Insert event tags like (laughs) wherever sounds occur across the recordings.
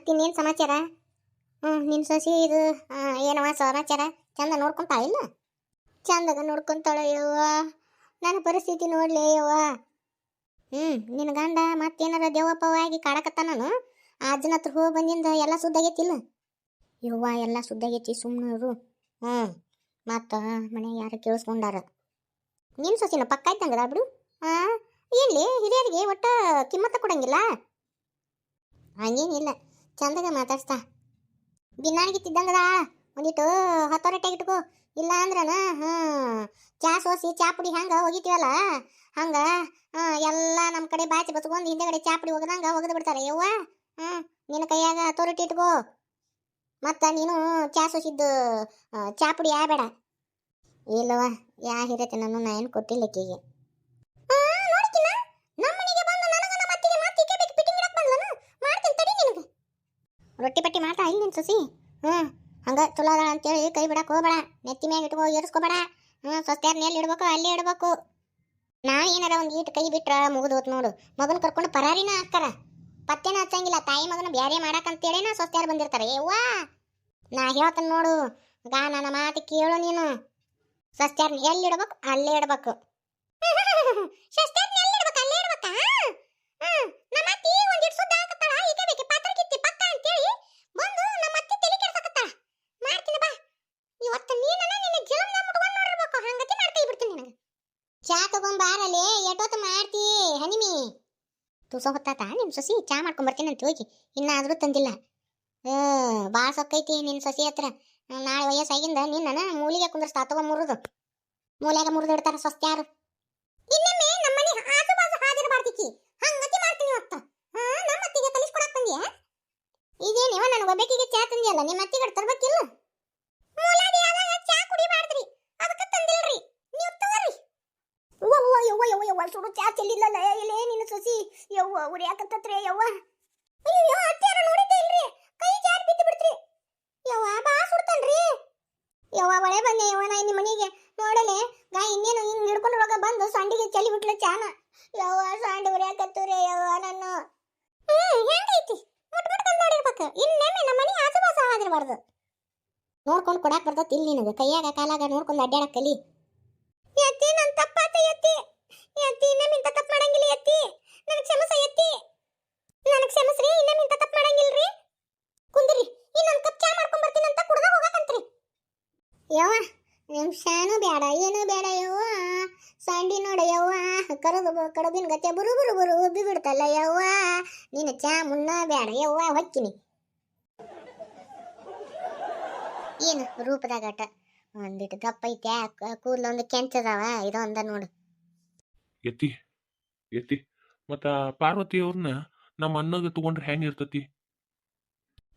ಮತ್ತಿನ್ನೇನು ಸಮಾಚಾರ? ಹ್ಞೂ ನಿನ್ನ ಸೊಸಿ ಇದು ಏನವ ಸಮಾಚಾರ? ಚಂದ ನೋಡ್ಕೊತಾಳೆ ಇಲ್ಲ? ಚಂದಾಗ ನೋಡ್ಕೊಂತಾಳೆ ಅಯ್ಯವ್ವ ನನ್ನ ಪರಿಸ್ಥಿತಿ ನೋಡ್ಲಿ ಯವ್ವ. ಹ್ಞೂ ನಿನ್ನ ಗಂಡ ಮತ್ತೇನಾರ ದೇವಪ್ಪವ ಆಗಿ ಕಾಡಕತ್ತಾನನು ಆ ಅಜ್ಜನ ಹತ್ರ ಹೋಗಿ ಬಂದಿಂದ ಎಲ್ಲ ಸುದ್ದಾಗೈತಿಲ್ಲ ಯವ್ವ, ಎಲ್ಲ ಸುದ್ದಾಗೈತಿ ಸುಮ್ಮನರು ಹ್ಞೂ ಮತ್ತ ಮನೆ ಯಾರು ಕೇಳಿಸ್ಕೊಂಡಾರ? ನಿನ್ನ ಸೊಸಿನ ಪಕ್ಕ ಇದ್ದಂಗದ ಬಿಡು. ಹಾಂ ಇಲ್ಲಿ ಹಿರಿಯರಿಗೆ ಒಟ್ಟು ಕಿಮ್ಮತ್ತ ಕೊಡಂಗಿಲ್ಲ? ಹಂಗೇನಿಲ್ಲ. ಚಂದಾಗ ಮಾತಾಡ್ಸ್ತಾ. ಬಿನ್ನಾಣಿಗಿತ್ತಿದ್ದಂಗದ ಒಂದಿಟ್ಟು ಹತ್ತೋರೆ ಇಟ್ಕೋ. ಇಲ್ಲ ಅಂದ್ರನ ಚಾ ಸೋಸಿ, ಚಾ ಪುಡಿ ಹಂಗೆ ಒಗಿತೀವಲ್ಲ? ಹಂಗೆ ಎಲ್ಲ ನಮ್ಮ ಕಡೆ ಬಾಚಿ ಬಸ್ಕೊಂಡು ಹಿಂದೆಗಡೆ ಚಾ ಪುಡಿ ಹೋಗದಂಗ ಒಗೆದು ಬಿಡ್ತಾರೆ. ಯವ್ವ ಹ್ಞೂ ನಿನ್ನ ಕೈಯಾಗ ಅಥೋರಿಟಿ ಇಟ್ಕೋ. ಮತ್ತು ನೀನು ಚಾ ಸೋಸಿದ್ದು ಚಾ ಪುಡಿ ಯಾ ಬೇಡ. ಇಲ್ಲವ ಯಾ ಹಿರತೆ ನಾನು ನಾ ಏನು ಕೊಟ್ಟಿಲ್ಲ ರೊಟ್ಟಿ ಪಟ್ಟಿ ಮಾಡ್ತಾ ಇಲ್ಲಿ ನಿನ್ ಸುಸಿ. ಹ್ಞೂ ಹಂಗ ಚಲೋ ಅದಾಳ ಅಂತೇಳಿ ಕೈ ಬಿಡಕ್ಕೆ ಹೋಗ್ಬೇಡ. ನೆತ್ತಿ ಮ್ಯಾಗ ಇಟ್ಕೋ ಏರಿಸ್ಕೋಬೇಡ. ಹ್ಞೂ ಸ್ವಸ್ತ್ಯಾರನ್ನ ಎಲ್ಲಿ ಇಡ್ಬೇಕು, ಅಲ್ಲೇ ಇಡ್ಬೇಕು. ನಾ ಏನಾರ ಒಂದು ಈಟ್ ಕೈ ಬಿಟ್ರ ಮುಗಿದು ಹೋತ್ ನೋಡು. ಮಗನ ಕರ್ಕೊಂಡು ಪರಾರಿನ ಹಾಕ್ತಾರ. ಪತ್ತೇನ ಹಚ್ಚಂಗಿಲ್ಲ. ತಾಯಿ ಮಗನ ಬ್ಯಾರೆ ಮಾಡಕ್ಕಂತೇಳಿ ನಾ ಸ್ವಸ್ತ್ಯಾರ ಬಂದಿರ್ತಾರೆ. ಏವ್ವಾ ನಾ ಹೇಳ್ತೇನೆ ನೋಡು. ಗಾ, ನನ್ನ ಮಾತು ಕೇಳು ನೀನು. ಸ್ವಸ್ತ್ಯಾರನ್ನ ಎಲ್ಲಿ ಇಡ್ಬೇಕು, ಅಲ್ಲೇ ಇಡ್ಬೇಕು (laughs) ಸ್ವಸ್ತ್ಯಾರನ್ನ ಎಲ್ಲಿ ಇಡ್ಬೇಕು ಅಲ್ಲೇ ಇಡ್ಬೇಕಾ ಹ್ಮ್ ನಮ್ಮ ಅತ್ತಿ ಒಂದಿಟ್ಟು ಸುದ್ದ ಹಾಕತ್ತಾಳ ಈಗ ಬೇಕೆ ಪಾತ್ರ ಕಿತ್ತಿ ಪಕ್ಕ ಅಂತೇಳಿ ಬಂದು ನಮ್ಮ ಅತ್ತಿ ತಲೆ ಕೆಡ್ಸಕತ್ತಾಳ ಮಾಡ್ತೀನಿ ಬಾ ಇವತ್ತು ನೀನನ ನಿನ್ನ ಜೀವನ ಮುಟ್ಕೊಂಡು ನೋಡಿರ್ಬೇಕು ಹಂಗತಿ ಮಾಡ್ತಾ ಬಿಡ್ತೀನಿ ನಿನಗೆ ಚಾ ತಗೊಂಬಾರಲೆ ಎಟೋತ ಮಾಡ್ತಿ, ಹನಿಮಿ. ತುಸ ಹೊತ್ತಾತ, ನಿಮ್ ಸೊಸಿ ಚಾ ಮಾಡ್ಕೊಂಡ್ ಬರ್ತೀನಿ ಅಂತ ಹೋಗಿ. ಇನ್ನಾದ್ರೂ ತಂದಿಲ್ಲ. ಭಾಳ ಸೊಕ್ಕೈತಿ ನಿನ್ ಸೊಸಿ ಹತ್ರ. ನಾಳೆ ವಯಸ್ಸಾಗಿಂದ ನಿನ್ನನ ಮೂಲಿಗೆ ಕುಂದ್ರಸ್ತಾ ತಗೊಂಡ್ ಮುರಿದು. ಮೂಲ್ಯಾಗ ಮುರಿದು ಇಡ್ತಾರ ಸ್ವಸ್ತ್ಯಾರು ಇನ್ನೊಮ್ಮೆ ನಮ್ಮನೆ ಆಜು ಮಾಡ್ತೀನಿ ಹಾ ನಮ್ಮ ಅತ್ತಿಗೆ ಇದೇನಿವ ನನಗೆ ಒಬ್ಬಾಕಿಗೆ ಚಾ ತಂದಿಯಲ್ಲ ನಿಮ್ಮ ಅತ್ತಿಗೆ ತರ್ಬೇಕಿಲ್ಲ? ಮೂಲಾದಿ ಚಾ ಕುಡಿಬಾರ್ದ್ರಿ ಅದಕ್ಕೆ ತಂದಿಲ್ರಿ ನೀವು ತಗೋರಿ ಯವ್ವ ಯವ್ವ ಯವ್ವ ಯವ್ವ ಸುಡು ಚಾ ಚೆಲ್ಲಿಲ್ಲಲ್ಲ ಇಲ್ಲೇ ನಿನ್ನ ಸೊಸಿ. ಯವ್ವ ಉರಿಯಾಕತ್ತತ್ರೆ ಯವ್ವ. ಅಯ್ಯೋ ಅತ್ತೆಯಾರ ನೋಡಿದ್ದೆ ಇಲ್ರಿ. ಕೈ ಜಾರಿ ಬಿದ್ದು ಬಿಡ್ತ್ರಿ. ಯವ್ವ, ಬಾ ಸುಡ್ತಾನ್ರಿ. ಯವ್ವ, ಒಳೆ ಬಂದೆ ಯವ್ವ ನಾ ನಿಮ್ಮ ಮನೆಗೆ ನೋಡಲೆ. ಗಾ, ಇನ್ನೇನು ಹಿಂಗೆ ಹಿಡ್ಕೊಂಡು ಹೋಗ ಬಂದು ಸಂಡಿಗೆ ಚೆಲ್ಲಿ ಬಿಟ್ಲ ಚಾನ. ಯವ್ವ, ಸಾಂಡ್ ಉರಿಯಾಕತ್ತೂರೆ ಯವ್ವ ನನ್ನ. ಹ್ಮ್, ಹೆಂಗೈತಿ? ಮುಟ್ ಮುಟ್ಕೊಂಡ್ ನೋಡಿರ್ಬೇಕು. ಇನ್ನೇಮೆ ನಮ್ಮ ಮನೆ ಆಸುಪಾಸ ಆಗಿರ್ಬಾರ್ದು. ನೋಡ್ಕೊಂಡು ಕೊಡಾಕ್ ಬರ್ತೈತಿ ಇಲ್ಲಿ ನಿನಗೆ. ಕೈಯಾಗ ಕಾಲಾಗ ನೋಡ್ಕೊಂಡು ಅಡ್ಡಾಡಕ್ ಕಲಿ. ಎತ್ತಿ ನನ್ನ ತಪ್ಪಾತ ಎತ್ತಿ ಎತ್ತಿ ಇನ್ನೊಮ್ಮೆ ಇಂಥ ತಪ್ಪು ಮಾಡಂಗಿಲ್ಲ ಎತ್ತಿ ನನಗೆ ಕ್ಷಮಸ ಎತ್ತಿ ನನಗೆ ಕ್ಷಮಸ್ರಿ ಇನ್ನೊಮ್ಮೆ ಇಂಥ ತಪ್ಪು ಮಾಡಂಗಿಲ್ರಿ? ಕುಂದ್ರಿ ಇನ್ನೊಂದು ಕಪ್ ಚಾ ಮಾಡ್ಕೊಂಡ್ ಬರ್ತೀನಿ ಅಂತ ಕುಡ್ದ ಹೋಗಕಂತ್ರಿ. ಯವ್ವ ನಿಮ್ ಶಾನು ಬೇಡ ಏನು ಬೇಡ ಯವ್ವ. ಸಾಂಡಿ ನೋಡ ಯವ್ವ ಕರದು ಕಡಬಿನ ಗತೆ ಬರು ಬರು ಬರು ಉಬ್ಬಿ ಬಿಡ್ತಲ್ಲ ಯವ್ವ. ನಿನ್ನ ಚಾ ಮುನ್ನ ಬೇಡ ಯವ್ವ, ಹೊಕ್ಕಿನಿ. ಏನು ರೂಪದಾಗ ಆಟ ಒಂದಿಟ್ಟು ದಪ್ಪ ಐತೆ ಕೂದಲು ಒಂದು ಕೆಂಚದಾವ, ಇದೊಂದ ನೋಡು. ಎತ್ತಿ ಎತ್ತಿ. ಮತ್ತ ಪಾರ್ವತಿ ಅವ್ರನ್ನ ನಮ್ಮ ಅಣ್ಣಗೆ ತಗೊಂಡ್ರೆ ಹೆಂಗ್ ಇರ್ತತಿ?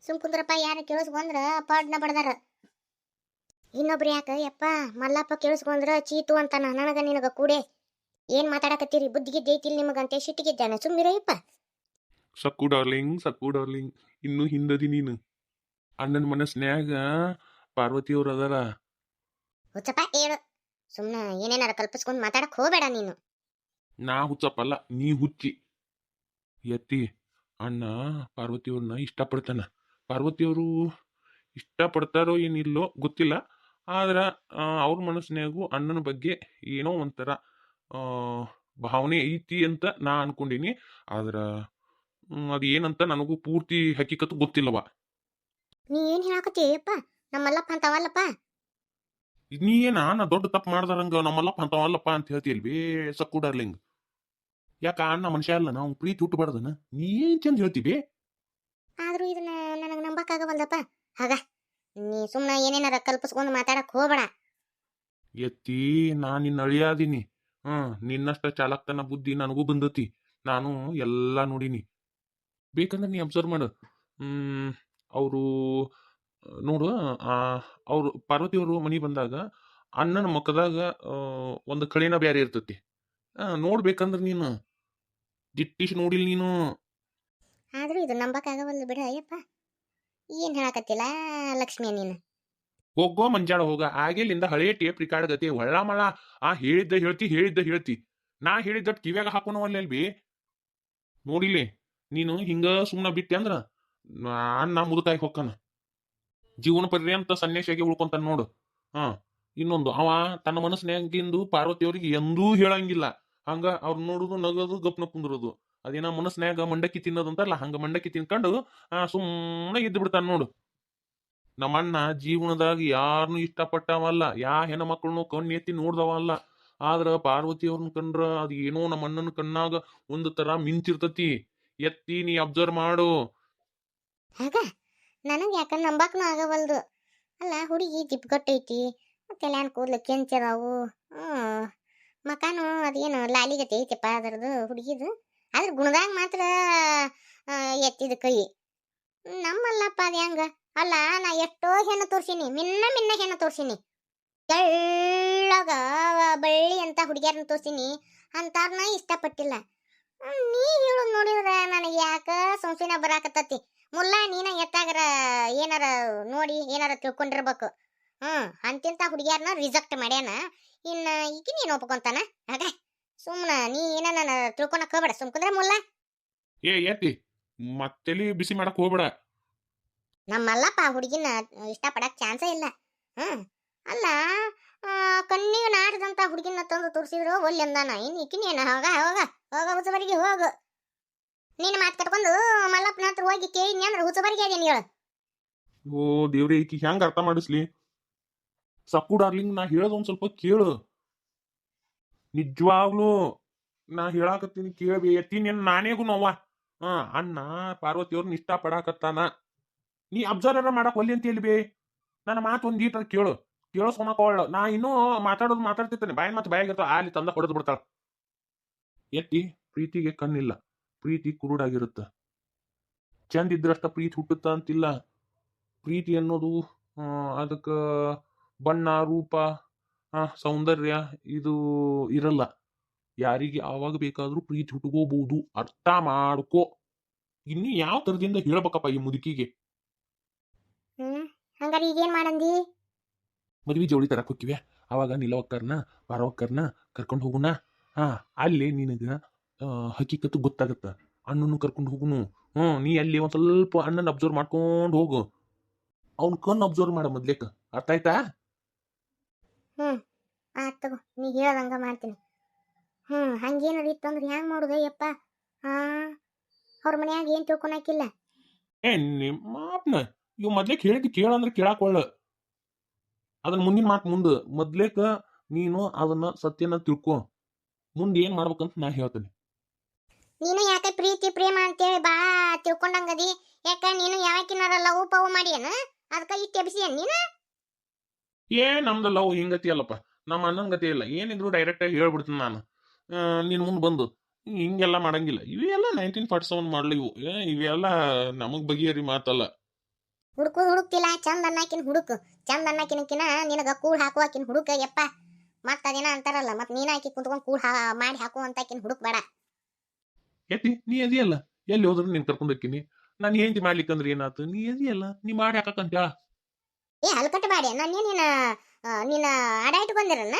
ಸುಮ್ ಕುಂದ್ರಪ್ಪ ಯಾರ ಕೇಳಿಸ್ಕೊಂಡ್ರ ಪಾಡ್ನ ಬಡದಾರ. ಇನ್ನೊಬ್ರು ಯಾಕ ಯಪ್ಪ ಮಲ್ಲಪ್ಪ ಕೇಳಿಸ್ಕೊಂಡ್ರ ಚೀತು ಅಂತಾನ ನನಗ ನಿನಗ ಕೂಡೆ. ಏನ್ ಮಾತಾಡಕತ್ತೀರಿ? ಬುದ್ಧಿಗಿದ್ದ ಐತಿಲ್ ನಿಮಗಂತೆ ಸಿಟ್ಟಿಗಿದ್ದಾನೆ ಸುಮ್ಮಿರಯ್ಯಪ್ಪ ಸಕ್ಕು ಡಾರ್ಲಿಂಗ್ ಸಕ್ಕು ಡಾರ್ಲಿಂಗ್. ಇನ್ನೂ ಹಿಂದದಿ ನೀನು. ಅಣ್ಣನ ಮನಸ್ನ್ಯಾಗ ಪಾರ್ವತಿ ಅವ್ರು ಅದಾರ. ಹುಚ್ಚಪ್ಪ ಹೇಳು. ಸುಮ್ನ ಏನೇನಾರ ಕಲ್ಪಿಸ್ಕೊಂಡ್ ಮಾತಾಡಕ್ ಹೋಗ್ಬೇಡ ನೀನು. ನಾ ಹುಚ್ಚಪ್ಪಲ್ಲ ನೀ ಹುಚ್ಚಿ. ಎತ್ತಿ ಅಣ್ಣ ಪಾರ್ವತಿಯವ್ರನ್ನ ಇಷ್ಟಪಡ್ತಾನ. ಪಾರ್ವತಿಯವರು ಇಷ್ಟಪಡ್ತಾರೋ ಏನಿಲ್ಲೋ ಗೊತ್ತಿಲ್ಲ. ಆದ್ರೆ ಅವ್ರ ಮನಸ್ಸಿನಾಗೂ ಅಣ್ಣನ ಬಗ್ಗೆ ಏನೋ ಒಂಥರ ಭಾವನೆ ಐತಿ ಅಂತ ನಾ ಅನ್ಕೊಂಡಿನಿ. ಆದ್ರ ಅದು ಏನಂತ ನನಗೂ ಪೂರ್ತಿ ಹಕ್ಕಿಕತ್ತು ಗೊತ್ತಿಲ್ಲವ. ನೀ ಏನ್ ಹೇಳಕತ್ತೀಯಪ್ಪ ನಮ್ಮಲ್ಲಪ್ಪ ಅಂತವಲ್ಲಪ್ಪ? ನೀ ಏನ ನಾ ದೊಡ್ಡ ತಪ್ಪು ಮಾಡ್ದಾರಂಗ ನಮ್ಮಲ್ಲಪ್ಪ ಅಂತವಲ್ಲಪ್ಪ ಅಂತ ಹೇಳ್ತೀಯಲ್ವೇ ಸಕ್ಕು ಡಾರ್ಲಿಂಗ್. ಯಾಕ ಅಣ್ಣ ಮನುಷ್ಯ ಅಲ್ಲ ನಾವು ಪ್ರೀತಿ ಹುಟ್ಟಬಾರ್ದನ? ನೀ ಏನ್ ಚಂದ ಹೇಳ್ತೀವಿ. ಆದ್ರೂ ಇದನ್ನ ನನಗೆ ನಂಬಕ್ಕಾಗವಲ್ದಪ್ಪ? ಹಾಗ ನೀ ಸುಮ್ನ ಏನೇನಾರ ಕಲ್ಪಿಸ್ಕೊಂಡು ಮಾತಾಡಕ್ ಹೋಗ್ಬೇಡ. ಎತ್ತಿ ನಾ ನಿನ್ನ ಅಳಿಯಾದೀನಿ ಹ್ಮ್ ನಿನ್ನಷ್ಟ ಚಾಲಕ್ತನ ಬುದ್ಧಿ ನನಗೂ ಬಂದತಿ. ನಾನು ಎಲ್ಲ ನೋಡೀನಿ. ಬೇಕಂದ್ರೆ ನೀ ಅಬ್ಸರ್ವ್ ಮಾಡು. ಹ್ಮ್ ಅವರು ನೋಡು ಆ ಅವ್ರು ಪಾರ್ವತಿ ಅವರು ಮನಿ ಬಂದಾಗ ಅಣ್ಣನ ಮುಖದಾಗ ಒಂದು ಕಳಿನ ಬ್ಯಾರೆ ಇರ್ತತಿ. ನೋಡ್ಬೇಕಂದ್ರೆ ನೀನು ದಿಟ್ಟಿಸಿ ನೋಡಿಲ್ ನೀನು? ಆದ್ರೂ ಇದು ನಂಬಕ್ಕಾಗವಲ್ದು ಬಿಡ ಅಯ್ಯಪ್ಪ. ಏನ್ ಹೇಳಕತ್ತಿಲ್ಲ ಲಕ್ಷ್ಮಿ ನೀನು? ಹೋಗೋ ಮಂಜಾಳ ಹೋಗ. ಆಗಿಲ್ಲಿಂದ ಹಳೆ ಟೇಪ್ ರಿಕಾರ್ಡ್ ಗತಿ. ಹೊಳ್ಳ ಮಳ ಆ ಹೇಳಿದ್ದ ಹೇಳ್ತಿ ಹೇಳಿದ್ದ ಹೇಳ್ತಿ. ನಾ ಹೇಳಿದ್ದಟ್ ಕಿವ್ಯಾಗ ಹಾಕೋಣ ಅಲ್ಲೇಲ್ ಬಿ ನೋಡಿಲಿ ನೀನು ಹಿಂಗ ಸುಮ್ಮನೆ ಬಿಟ್ಟೆ ಅಂದ್ರ ಅಣ್ಣ ಮುದುಕಾಯಿ ಹೊಕ್ಕನ. ಜೀವನ ಪರ್ಯಂತ ಸನ್ಯಾಸಿಯಾಗಿ ಉಳ್ಕೊಂತಾನ ನೋಡು. ಹ ಇನ್ನೊಂದು ಅವ ತನ್ನ ಮನಸ್ಸಿನಾಗಿಂದು ಪಾರ್ವತಿಯವ್ರಿಗೆ ಎಂದೂ ಹೇಳಂಗಿಲ್ಲ. ಹಂಗ ಅವ್ರ ನೋಡುದು, ನಗದು, ಗಪ್ನ ಕುಂದ್ರದು. ಅದೇನ ಮನಸ್ನ್ಯಾಗ ಮಂಡಕ್ಕಿ ತಿನ್ನೋದು ಅಂತಲ್ಲ ಹಂಗ ಮಂಡಕ್ಕಿ ತಿನ್ಕೊಂಡು, ಆ ಸುಮ್ಮನೆ ಇದ್ದು ಬಿಡ್ತಾನ ನೋಡು. ನಮ್ಮ ಅಣ್ಣ ಜೀವನದಾಗ ಯಾರನ್ನು ಇಷ್ಟಪಟ್ಟವಲ್ಲ, ಯಾ ಹೆಣ್ಣು ಮಕ್ಕಳನ್ನು ಕಣ್ಣು ಎತ್ತಿ ನೋಡ್ದವಲ್ಲ. ಆದ್ರ ಪಾರ್ವತಿಯವ್ರನ್ನ ಕಂಡ್ರ ಅದು ಏನೋ ನಮ್ಮ ಅಣ್ಣನ ಕಣ್ಣಾಗ ಒಂದು ತರ ಮಿಂಚಿರ್ತತಿ ಎತ್ತಿ ನೀ ಅಬ್ಸರ್ವ್ ಮಾಡು. ಆಗ? ನನಗೆ ಯಾಕ ನಂಬಾಕ್ನು ಆಗವಲ್ದು. ಅಲ್ಲ, ಹುಡುಗಿ ಜಿಪ್ಗಟ್ಟೈತಿ ಮತ್ತೆ ಕೂದ್ಲು ಕೆಂಚದಾವು. ಮಕಾನು ಅದೇನು ಲಾಲಿಗತೆ ಐತಿಪ್ಪ ಅದರದು ಹುಡುಗಿದು. ಆದ್ರೆ ಗುಣದಾಗ ಮಾತ್ರ ಎತ್ತಿದ ಕೈ. ನಮ್ಮಲ್ಲಪ್ಪ ಅದು ಹೆಂಗ? ಅಲ್ಲ, ನಾ ಎಷ್ಟೋ ಹೆಣ್ಣು ತೋರ್ಸಿನಿ, ಮಿನ್ನ ಮಿನ್ನ ಹೆಣ್ಣು ತೋರ್ಸಿನಿ. ಎಳ್ಳಾಗ ಬಳ್ಳಿ ಅಂತ ಹುಡುಗಿಯರನ್ನ ತೋರ್ಸಿನಿ, ಅಂತಾರ್ನ ಇಷ್ಟಪಟ್ಟಿಲ್ಲ. ನೀ ಹೇಳೋದು ನೋಡಿದ್ರೆ ನನಗೆ ಯಾಕ ಸೊಂಸಿನ ಬರಾಕತ್ತತಿ? ಮುಲ್ಲ, ನೀನ ಎತ್ತಾಗರ ಏನಾರ ನೋಡಿ, ಏನಾರ ತಿಳ್ಕೊಂಡಿರ್ಬೇಕು. ಹ್ಞೂ ಅಂತಿಂತ ಹುಡುಗಿಯರನ್ನ ರಿಜೆಕ್ಟ್ ಮಾಡ್ಯಾನ. ಇನ್ನ ಈಗ ನೀನ್ ಒಪ್ಕೊಂತಾನ? ಆಗ ಸುಮ್ಮನ ನೀ ಏನ ತಿಳ್ಕೊಳಕ್ ಹೋಗ್ಬೇಡ. ಸುಮ್ಕಂದ್ರೆ ಮುಲ್ಲ. ಏ ಎತ್ತಿ ಮತ್ತೆಲಿ ಬಿಸಿ ಮಾಡಕ್ ಹೋಗ್ಬೇಡ. ನಮ್ಮಲ್ಲಪ್ಪ ಹುಡುಗಿನ ಇಷ್ಟಪಡಕ್ ಚಾನ್ಸೇ ಇಲ್ಲ. ಹ್ಮ್. ಅಲ್ಲ ಕಣ್ಣಿಗೆ ನಾಟದಂತ ಹುಡುಗಿನ ತಂದು ತೋರಿಸಿದ್ರು ಒಲ್ಲೆ ಅಂದಾನ ಇನ್ ಇಕ್ಕಿನೇನ ಹೋಗ ಹೋಗ ಹೋಗ ಹುಸುಬರಿಗೆ ಹೋಗು. ನೀನು ಮಾತು ಕಟ್ಕೊಂಡು ಮಲ್ಲಪ್ಪನ ಹತ್ರ ಹೋಗಿ ಕೇಳಿದ್ನಿ ಅಂದ್ರೆ ಹುಸುಬರಿಗೆ ಅದೇನು ಹೇಳು? ಓ ದೇವ್ರಿ ಈಕಿ ಹೆಂಗ ಅರ್ಥ ಮಾಡಿಸ್ಲಿ? ಸಪ್ಪು ಡಾರ್ಲಿಂಗ್, ನಾ ಹೇಳೋದು ಒಂದ್ ಸ್ವಲ್ಪ ಕೇಳು. ನಿಜವಾಗ್ಲೂ ನಾ ಹೇಳಾಕತ್ತೀನಿ ಕೇಳ್ಬಿ. ಎತ್ತೀನಿ ನಾನೇಗೂ ನೋವ ಹಾ, ಅಣ್ಣ ಪಾರ್ವತಿಯವ್ರನ್ನ ಇಷ್ಟ ಪಡಾಕತ್ತಾನ ನೀ ಅಬ್ಸರ್ವ್ ಮಾಡಕ್ ಒಲ್ಲಿ ಅಂತ ಬೇ ನನ್ನ ಮಾತು ಒಂದ್ ಈಟರ್ ಕೇಳು. ಕೇಳಿಸ್ಕೊಳಕೊಳ್ಳ ನಾ ಇನ್ನೂ ಮಾತಾಡೋದು ಮಾತಾಡ್ತಿರ್ತೇನೆ. ಬಾಯಿ ಮಾತು ಬಾಯಾಗಿರ್ತಾವ ಅಲ್ಲಿ ತಂದ ಹೊಡೆದು ಬಿಡ್ತಾಳ. ಎತ್ತಿ, ಪ್ರೀತಿಗೆ ಕಣ್ಣಿಲ್ಲ. ಪ್ರೀತಿ ಕುರುಡಾಗಿರುತ್ತ. ಚಂದ ಇದ್ರಷ್ಟ ಪ್ರೀತಿ ಹುಟ್ಟುತ್ತ ಅಂತಿಲ್ಲ. ಪ್ರೀತಿ ಅನ್ನೋದು ಅದಕ್ಕೆ ಬಣ್ಣ ರೂಪ ಸೌಂದರ್ಯ ಇದು ಇರಲ್ಲ. ಯಾರಿಗೆ ಯಾವಾಗ ಬೇಕಾದರೂ ಪ್ರೀತಿ ಹುಟ್ಟುಕೋಬಹುದು ಅರ್ಥ ಮಾಡ್ಕೋ. ಇನ್ನು ಯಾವ ತರದಿಂದ ಹೇಳ್ಬೇಕಪ್ಪ ಈ ಮುದುಕಿಗೆ? ಹ್ಮ್ ಹಂಗಾರೆ ಈಗೇನ್ ಮಾಡಂದಿ? ಮದ್ವಿ ಜೋಡಿ ತರಕ್ ಹೋಕ್ಕಿವೆ ಅವಾಗ ನಿಲವಕ್ಕರ್ನ ಬಾರವಕ್ಕರ್ನ ಕರ್ಕೊಂಡು ಹೋಗುಣ. ಹಾ ಅಲ್ಲಿ ನಿನಗ ಹಕೀಕತ್ತು ಗೊತ್ತಾಗತ್ತ. ಅಣ್ಣನ್ನು ಕರ್ಕೊಂಡು ಹೋಗುನು. ಹ್ಮ್ ನೀ ಅಲ್ಲಿ ಒಂದ್ ಸ್ವಲ್ಪ ಅಣ್ಣನ ಅಬ್ಸರ್ವ್ ಮಾಡ್ಕೊಂಡು ಹೋಗು. ಅವ್ನ ಕಣ್ಣು ಅಬ್ಸರ್ವ್ ಮಾಡ ಮೊದ್ಲೇಕ. ಅರ್ಥ ಆಯ್ತಾ? ಹ್ಮ್. ಆಯ್ತು ತಗೋ ನೀ ಹೇಳ್ದಂಗೆ ಮಾಡ್ತೀನಿ. ಹ್ಮ್ ಹಂಗೇನಾರ ಇತ್ತು ಅಂದ್ರೆ ಹ್ಯಾಂಗ ಮಾಡುದ ಯಪ್ಪ? ಹಾ ಅವ್ರ ಮನ್ಯಾಗ ಏನ್ ತಿಳ್ಕೊಳಕಿಲ್ಲ. ಏ ನಿಮ್ಮ ಮಾತ್ನ ಇವ್ ಮೊದ್ಲೇಕ್ ಹೇಳಿದ್ ಕೇಳಂದ್ರೆ ಕೇಳಾಕೊಳ್ಳ ಅದನ್ನ ಮುಂದಿನ ಮಾತು ಮುಂದೆ. ಮೊದ್ಲೇಕ ನೀನು ಅದನ್ನ ಸತ್ಯನ ತಿಳ್ಕೊ. ಮುಂದೆ ಏನ್ ಮಾಡ್ಬೇಕಂತ ನಾ ಹೇಳ್ತೇನೆ. ನೀನು ಯಾಕೆ ಪ್ರೀತಿ ಪ್ರೇಮ ಅಂತೇಳಿ ಬಾ ತಿಳ್ಕೊಂಡಂಗದಿ. ಯಾಕ ನೀನು ಯಾವಾಗಿನಾರ ಲವ್ ಪವ್ ಅದಕ್ಕೆ ಈ ಇಟ್ಟು ಎಬ್ಸಿಯನ್ ನೀನು? ಏ ನಮ್ದು ಲವ್ ಹಿಂಗತಿ ಅಲ್ಲಪ್ಪ? ನಮ್ಮ ಅಣ್ಣನ ಗತಿ ಇಲ್ಲ. ಏನಿದ್ರು ಡೈರೆಕ್ಟ್ ಆಗಿ ಹೇಳ್ಬಿಡ್ತೀನಿ ನಾನು. ನಿನ್ನ ಮುಂದೆ ಬಂದು. ಹಿಂಗೆಲ್ಲ ಮಾಡಂಗಿಲ್ಲ. ಇವೆಲ್ಲ ನೈನ್ಟೀನ್ ಫಾರ್ಟಿ ಸೆವೆನ್ ಮಾಡ್ಲಿ ಇವು. ಇವೆಲ್ಲ ನಮಗೆ ಬಗೆಹರಿ ಮಾತಲ್ಲ. ಹುಡುಕು ಹುಡುಕ್ತಿಲ್ಲ ಚಂದ ಅನ್ನಾಕಿನ ಹುಡುಕು. ಚಂದ ಅನ್ನಾಕಿನಕಿನ ನಿನಗ ಕೂಡ್ ಹಾಕುವಾಕಿನ ಹುಡುಕ ಯಪ್ಪ. ಮತ್ತ ಅದೇನ ಅಂತಾರಲ್ಲ ಮತ್ ನೀನ ಆಕಿ ಕುಂತ್ಕೊಂಡ್ ಕೂಡ್ ಹಾ ಮಾಡಿ ಹಾಕು ಅಂತಾಕಿನ ಹುಡುಕ್ ಬೇಡ. ಎತ್ತಿ ನೀ ಅದಿಯಲ್ಲ ಎಲ್ಲಿ ಹೋದ್ರು ನೀನ್ ಕರ್ಕೊಂಡ್ ಹೋಗ್ತೀನಿ? ನಾನು ಹೆಂಡತಿ ಮಾಡ್ಲಿಕ್ಕಂದ್ರೆ ಏನಾತು? ನೀ ಅದಿಯಲ್ಲ ನೀ ಮಾಡಿ ಹಾಕಕ್ಕಂತ ಹೇಳ ಏ ಹಲ್ಕಟ್ಟು ಬಾಡಿ ನಾನು ನೀನು ನೀನು ಅಡ ಇಟ್ಕೊಂಡಿರನ್ನ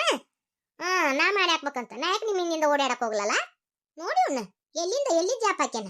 ಹಾಂ ನಾ ಮಾಡಿ ಹಾಕ್ಬೇಕಂತ. ನಾ ಯಾಕೆ ನಿಮ್ಮಿಂದ ಓಡಾಡಕ್ಕೆ ಓಡಾಡಕ್ ಹೋಗ್ಲಲ್ಲ? ನೋಡಿ ಅವ್ನ. ಎಲ್ಲಿಂದ ಎಲ್ಲಿ ಜಾಪ್ ಹಾಕ್ಯಾನ?